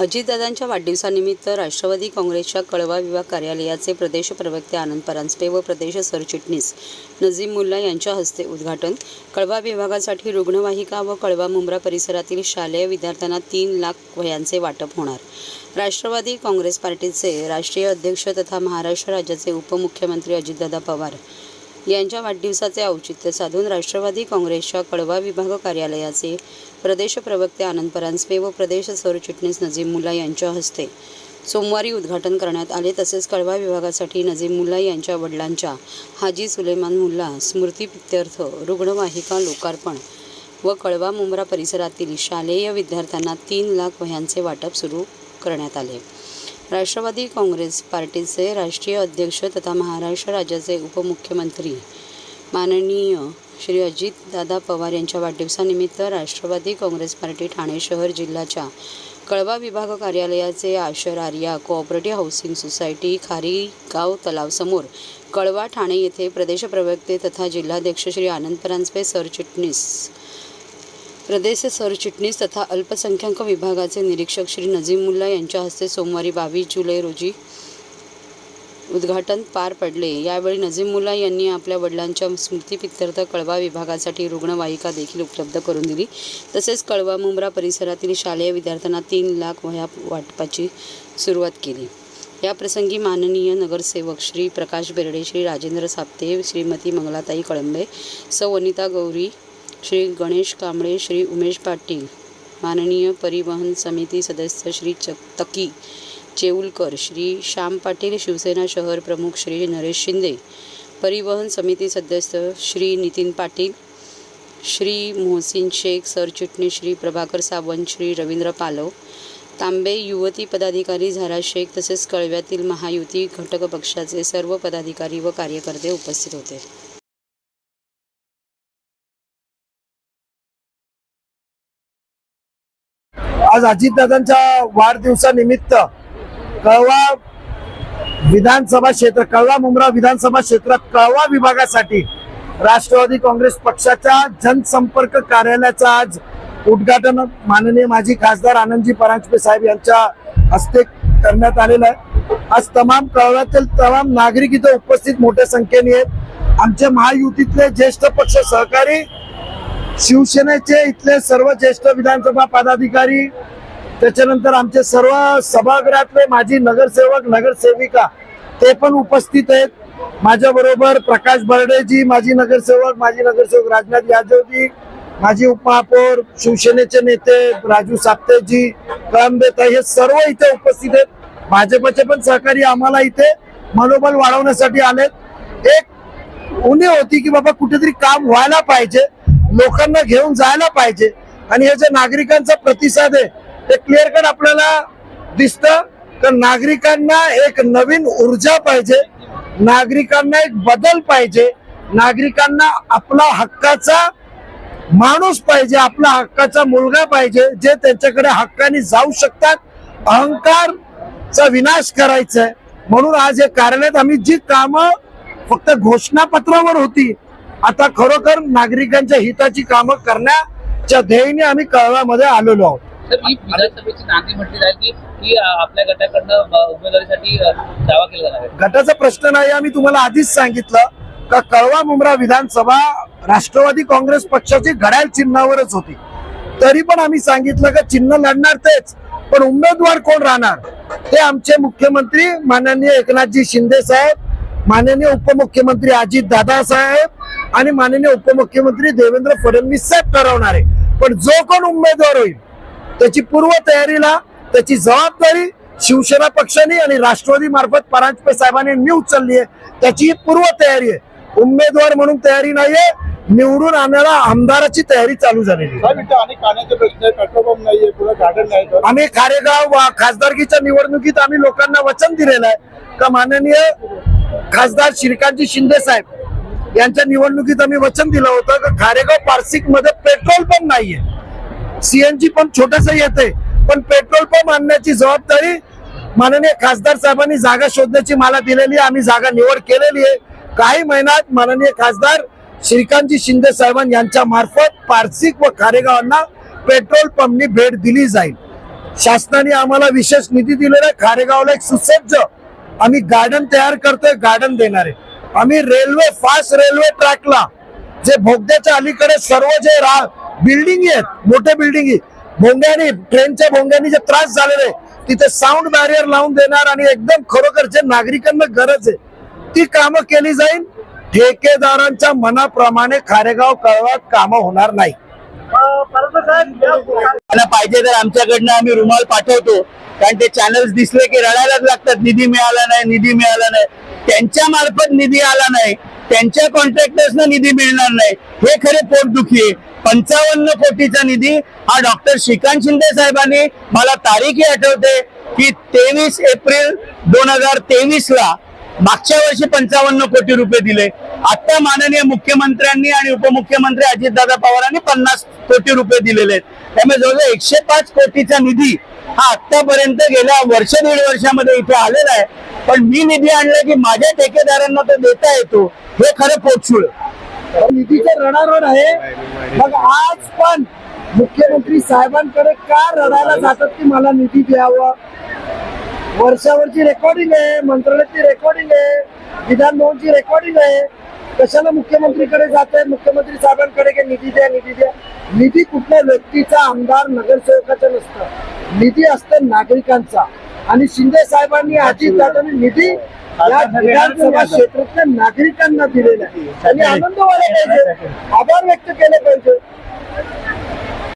अजितदादांच्या वाढदिवसानिमित्त राष्ट्रवादी काँग्रेसच्या कळवा विभाग कार्यालयाचे प्रदेश प्रवक्ते आनंद परांजपे व प्रदेश सरचिटणीस नजीम मुल्ला यांच्या हस्ते उद्घाटन. कळवा विभागासाठी रुग्णवाहिका व कळवा मुंब्रा परिसरातील शालेय विद्यार्थ्यांना तीन लाख वयांचे वाटप होणार. राष्ट्रवादी काँग्रेस पार्टीचे राष्ट्रीय अध्यक्ष तथा महाराष्ट्र राज्याचे उपमुख्यमंत्री अजितदादा पवार. यांच्या वाढदिवसाचे औचित्य साधून राष्ट्रवादी काँग्रेसच्या कळवा विभाग कार्यालयाचे प्रदेश प्रवक्ते आनंद परांजपे व प्रदेश सरचिटणीस नजीम मुल्ला यांच्या हस्ते सोमवारी उद्घाटन करण्यात आले. तसेच कळवा विभागासाठी नजीम मुल्ला यांच्या वडिलांच्या हाजी सुलेमान मुल्ला स्मृतीप्रित्यर्थ रुग्णवाहिका लोकार्पण व कळवा मुंब्रा परिसरातील शालेय विद्यार्थ्यांना तीन लाख वह्यांचे वाटप सुरू करण्यात आले. राष्ट्रवादी काँग्रेस पार्टीचे राष्ट्रीय अध्यक्ष तथा महाराष्ट्र राज्याचे उपमुख्यमंत्री. माननीय श्री अजितदादा पवार यांच्या वाढदिवसानिमित्त राष्ट्रवादी काँग्रेस पार्टी ठाणे शहर जिल्ह्याच्या कळवा विभाग कार्यालयाचे Ashar Arya cooperative housing society Kharigaon तलावसमोर Kalwa Thane येथे प्रदेश प्रवक्ते तथा जिल्हाध्यक्ष श्री आनंद परांजपे सरचिटणीस प्रदेश सरचिटणीस तथा अल्पसंख्याक विभागाचे निरीक्षक श्री नझीमुल्ला यांच्या हस्ते सोमवारी बावीस जुलै रोजी उद्घाटन पार पडले. यावेळी नझीमुल्ला यांनी आपल्या वडिलांच्या स्मृतीप्रित्यर्थ कळवा विभागासाठी रुग्णवाहिका देखील उपलब्ध करून दिली. तसेच कळवा मुंब्रा परिसरातील शालेय विद्यार्थ्यांना तीन लाख वह्या वाटपाची सुरुवात केली. या प्रसंगी माननीय नगरसेवक श्री प्रकाश बेर्डे श्री राजेंद्र साप्ते श्रीमती मंगलाताई कळंबे सौ वनिता गौरी श्री गणेश कांबळे श्री उमेश पाटील माननीय परिवहन समिती सदस्य श्री च तकी चेऊलकर श्री श्याम पाटील शिवसेना शहर प्रमुख श्री नरेश शिंदे परिवहन समिती सदस्य श्री नितीन पाटील श्री मोहसिन शेख सरचिटणीस श्री प्रभाकर सावंत श्री रवींद्र पालव तांबे युवती पदाधिकारी झारा शेख तसेच कळव्यातील महायुती घटक पक्षाचे सर्व पदाधिकारी व कार्यकर्ते उपस्थित होते. आज अजितदादांच्या वाढदिवसानिमित्त कळवा विधानसभा क्षेत्र कळवा मुंब्रा विधानसभा क्षेत्रात कळवा विभागासाठी राष्ट्रवादी काँग्रेस पक्षाच्या जनसंपर्क कार्यालयाचं आज उद्घाटन माननीय माजी खासदार आनंदजी परांजपे साहेब यांच्या हस्ते करण्यात आलेलं आहे. आज तमाम कळव्यातील तमाम नागरिक इथं उपस्थित मोठ्या संख्येने आहेत. आमचे महायुतीतले ज्येष्ठ पक्ष सहकारी शिवसेनेचे इथले सर्व ज्येष्ठ विधानसभा पदाधिकारी त्याच्यानंतर आमचे सर्व सभागृहातले माजी नगरसेवक नगरसेविका ते पण उपस्थित आहेत. माझ्या बरोबर प्रकाश बर्डेजी माजी नगरसेवक माजी नगरसेवक राजनाथ यादवजी माजी उपमहापौर शिवसेनेचे नेते राजू साप्तेजी कळंबेताई हे सर्व इथे उपस्थित आहेत. भाजपचे पण सहकारी आम्हाला इथे मनोबल वाढवण्यासाठी आलेत. एक उणे होती की बाबा कुठेतरी काम व्हायला पाहिजे. लोकांना घेऊन जायला पाहिजे. आणि हे जे नागरिकांचा प्रतिसाद आहे ते क्लिअर कट आपल्याला दिसतं. तर नागरिकांना एक नवीन ऊर्जा पाहिजे. नागरिकांना एक बदल पाहिजे. नागरिकांना आपला हक्काचा माणूस पाहिजे आपला हक्काचा मुलगा पाहिजे जे त्यांच्याकडे हक्काने जाऊ शकतात. अहंकारचा विनाश करायचा आहे म्हणून आज या कार्यालयात आम्ही जी कामं फक्त घोषणापत्रावर होती आता खरोखर नागरिकांच्या हिताची कामं करण्याच्या ध्येयाने आम्ही कळवामध्ये आलेलो आहोत. तर ही विधानसभेची नांदी म्हटली जाईल की की अ, आपल्या गटाकडनं अ, उमेदवारीसाठी अ, दावा केला जाणार आहे? गटाचा प्रश्न नाही आम्ही तुम्हाला आधीच सांगितलं का कळवा मुंब्रा विधानसभा राष्ट्रवादी काँग्रेस पक्षाची घड्याळ चिन्हावरच होती. तरी पण आम्ही सांगितलं का चिन्ह लढणार तेच पण उमेदवार कोण राहणार? ते आमचे मुख्यमंत्री माननीय एकनाथजी शिंदे साहेब माननीय उपमुख्यमंत्री अजित दादा साहेब आणि माननीय उपमुख्यमंत्री देवेंद्र फडणवीस साहेब ठरवणार आहे. पण जो कोण उमेदवार होईल त्याची पूर्व तयारीला त्याची जबाबदारी शिवसेना पक्षाने आणि राष्ट्रवादी मार्फत परांजपे साहेबांनी मी उचलली आहे. त्याची पूर्व तयारी आहे. उमेदवार म्हणून तयारी नाहीये निवडून आणणारा आमदाराची तयारी चालू झालेली आम्ही खारेगाव वा- खासदारकीच्या निवडणुकीत आम्ही लोकांना वचन दिलेलं आहे. का माननीय खासदार श्रीकांतजी शिंदे साहेब यांच्या निवडणुकीत आम्ही वचन दिलं होतं की खारेगाव पार्सिकमध्ये पेट्रोल पंप नाहीये. सीएनजी पंप छोटस येते पण पेट्रोल पंप आणण्याची जबाबदारी माननीय खासदार साहेबांनी जागा शोधण्याची मला दिलेली आहे. आम्ही जागा निवड केलेली आहे. काही महिन्यात माननीय खासदार श्रीकांतजी शिंदे साहेबां यांच्या मार्फत पार्सिक व खारेगावांना पेट्रोल पंपनी भेट दिली जाईल. शासनाने आम्हाला विशेष निधी दिलेला आहे. खारेगावला एक सुसज्ज आम्ही गार्डन तयार करतोय गार्डन देणार. आहे आम्ही रेल्वे फास्ट रेल्वे ट्रॅकला जे भोगद्याच्या अलीकडे सर्व जे रा बिल्डिंग आहेत मोठे बिल्डिंग भोंग्यानी ट्रेनच्या भोंग्यानी जे त्रास झालेले आहे, तिथे साऊंड बॅरियर लावून देणार आणि एकदम खरोखर जे नागरिकांना गरज आहे ती कामं केली जाईल. ठेकेदारांच्या मनाप्रमाणे खारेगाव कळवात कामं होणार नाही. पाहिजे तर आमच्याकडनं आम्ही रुमाल पाठवतो. कारण ते चॅनल्स दिसले की रडायलाच लागतात. निधी मिळाला नाही निधी मिळाला नाही. त्यांच्या मार्फत निधी आला नाही. त्यांच्या कॉन्ट्रॅक्टर्सना निधी मिळणार नाही. हे खरे पोटदुखी आहे. पंचावन्न कोटीचा निधी हा डॉक्टर श्रीकांत शिंदे साहेबांनी मला तारीखही आठवते की तेवीस एप्रिल दोन हजार तेवीस ला मागच्या वर्षी पंचावन्न कोटी रुपये दिले. आता माननीय मुख्यमंत्र्यांनी आणि उपमुख्यमंत्री अजितदादा पवारांनी पन्नास कोटी रुपये दिलेले आहेत. त्यामुळे जवळजवळ एकशे पाच कोटीचा निधी हा आतापर्यंत गेल्या वर्ष दीड वर्षामध्ये इथे आलेला आहे. पण मी निधी आणला की माझ्या ठेकेदारांना तो देता येतो हे खरं पोटशुळ निधीचं रणारण आहे. मग आज पण मुख्यमंत्री साहेबांकडे का रडायला जातात की मला निधी द्यावा? वर्षावरची रेकॉर्डिंग आहे मंत्रालयाची रेकॉर्डिंग आहे विधान भवनची रेकॉर्डिंग आहे. कशाला मुख्यमंत्रीकडे जात आहे? मुख्यमंत्री साहेबांकडे की निधी द्या निधी द्या? निधी कुठल्या व्यक्तीचा आमदार नगरसेवकाचा नसतं. निधी असतं नागरिकांचा. आणि शिंदे साहेबांनी अजितदादांनी निधी या विधानसभा क्षेत्रातल्या नागरिकांना दिलेला आहे. त्यांनी आनंद व्हायला पाहिजे. आभार व्यक्त केले पाहिजे.